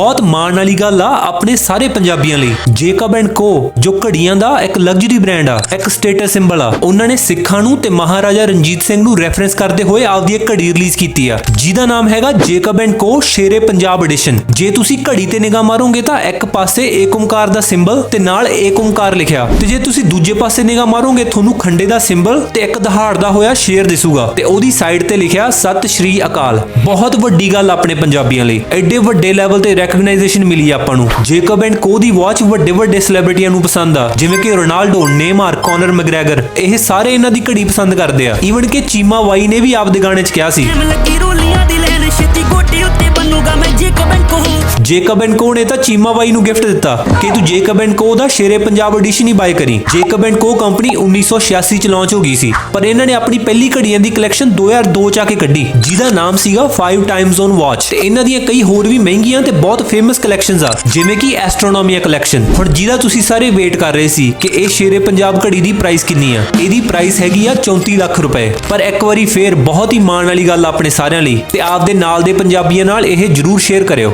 ਬਹੁਤ ਮਾਣ ਵਾਲੀ ਗੱਲ ਆ ਆਪਣੇ ਸਾਰੇ ਪੰਜਾਬੀਆਂ ਲਈ। ਜੇਕਬ ਐਂਡ ਕੋ, ਜੋ ਘੜੀਆਂ ਦਾ ਇੱਕ ਲਗਜ਼ਰੀ ਬ੍ਰਾਂਡ ਆ, ਇੱਕ ਸਟੇਟਸ ਸਿੰਬਲ ਆ, ਉਹਨਾਂ ਨੇ ਸਿੱਖਾਂ ਨੂੰ ਤੇ ਮਹਾਰਾਜਾ ਰਣਜੀਤ ਸਿੰਘ ਨੂੰ ਰੈਫਰੈਂਸ ਕਰਦੇ ਹੋਏ ਆਪਦੀ ਇੱਕ ਘੜੀ ਰਿਲੀਜ਼ ਕੀਤੀ ਆ। ਜਿਹਦਾ ਨਾਮ ਹੈਗਾ ਜੇਕਬ ਐਂਡ ਕੋ ਸ਼ੇਰੇ ਪੰਜਾਬ ਐਡੀਸ਼ਨ ਜੇ ਤੁਸੀਂ ਘੜੀ ਤੇ ਨਿਗਾਹ ਮਾਰੋਗੇ ਤਾਂ ਇੱਕ ਪਾਸੇ ਏਕ ਓਮਕਾਰ ਦਾ ਸਿੰਬਲ ਤੇ ਨਾਲ ਏਕ ਓਮਕਾਰ ਲਿਖਿਆ। ਤੇ ਜੇ ਤੁਸੀਂ ਦੂਜੇ ਪਾਸੇ ਨਿਗਾਹ ਮਾਰੋਗੇ, ਤੁਹਾਨੂੰ ਖੰਡੇ ਦਾ ਸਿੰਬਲ ਤੇ ਇੱਕ ਦਹਾੜਦਾ ਹੋਇਆ ਸ਼ੇਰ ਦਿਸੂਗਾ। ਤੇ ਉਹਦੀ ਸਾਈਡ ਤੇ ਲਿਖਿਆ ਸਤਿ ਸ਼੍ਰੀ ਅਕਾਲ। ਬਹੁਤ ਵੱਡੀ ਗੱਲ ਆਪਣੇ ਪੰਜਾਬੀਆਂ ਲਈ। ਐਡੇ ਵੱਡੇ ਲੈਵਲ ਤੇ ਰੈਕਗਨਾਈਜੇਸ਼ਨ ਮਿਲੀ ਆਪਾਂ ਨੂੰ। ਜੇਕਬ ਐਂਡ ਕੋ ਦੀ ਵਾਚ ਵੱਡੇ ਵੱਡੇ ਸੈਲੀਬ੍ਰਿਟੀਆਂ ਨੂੰ ਪਸੰਦ ਆ। ਜਿਵੇਂ ਕਿ ਰੋਨਾਲਡੋ ਨੇਮਾਰ ਕੋਨਰ ਮੈਗਰੈਗਰ ਇਹ ਸਾਰੇ ਇਹਨਾਂ ਦੀ ਘੜੀ ਪਸੰਦ ਕਰਦੇ ਆ। ਈਵਨ ਕਿ ਚੀਮਾ ਵਾਈ ਨੇ ਵੀ ਆਪਦੇ ਗਾਣੇ 'ਚ ਕਿਹਾ ਸੀ। ਜੇਕਬ ਐਂਡ ਕੋ ਨੇ ਤਾਂ ਚੀਮਾ ਬਾਈ ਨੂੰ ਗਿਫਟ ਦਿੱਤਾ। ਕਿ ਤੂੰ ਜੇਕਬ ਐਂਡ ਕੋ ਦਾ ਸ਼ੇਰੇ ਪੰਜਾਬ ਐਡੀਸ਼ਨ ਹੀ ਬਾਈ ਕਰੀ। ਜੇਕਬ ਐਂਡ ਕੋ ਕੰਪਨੀ 1986 ਚ ਲਾਂਚ ਹੋ ਗਈ ਸੀ। ਪਰ ਇਹਨਾਂ ਨੇ ਆਪਣੀ ਪਹਿਲੀ ਘੜੀਆਂ ਦੀ ਕਲੈਕਸ਼ਨ 2002 ਚ ਆ ਕੇ ਕੱਢੀ, ਜਿਹਦਾ ਨਾਮ ਸੀਗਾ 5 ਟਾਈਮ ਜ਼ੋਨ ਵਾਚ ਤੇ ਇਹਨਾਂ ਦੀਆਂ ਕਈ ਹੋਰ ਵੀ ਮਹਿੰਗੀਆਂ ਤੇ ਬਹੁਤ ਫੇਮਸ ਕਲੈਕਸ਼ਨਸ ਆ, ਜਿਵੇਂ ਕਿ ਐਸਟ੍ਰੋਨੋਮੀਆ ਕਲੈਕਸ਼ਨ ਹੁਣ ਜਿਹਦਾ ਤੁਸੀਂ ਸਾਰੇ ਵੇਟ ਕਰ ਰਹੇ ਸੀ ਕਿ ਇਹ ਸ਼ੇਰੇ ਪੰਜਾਬ ਘੜੀ ਦੀ ਪ੍ਰਾਈਸ ਕਿੰਨੀ ਆ। ਇਹਦੀ ਪ੍ਰਾਈਸ ਹੈਗੀ ਆ 34 ਲੱਖ ਰੁਪਏ। ਪਰ ਇੱਕ ਵਾਰੀ ਫੇਰ ਬਹੁਤ ਹੀ ਮਾਣ ਵਾਲੀ ਗੱਲ ਆਪਣੇ ਸਾਰਿਆਂ ਲਈ। ਤੇ ਆਪਦੇ ਨਾਲ ਦੇ ਪੰਜਾਬੀਆਂ ਨਾਲ ਇਹ ਜਰੂਰ ਸ਼ੇਅਰ ਕਰਿਓ।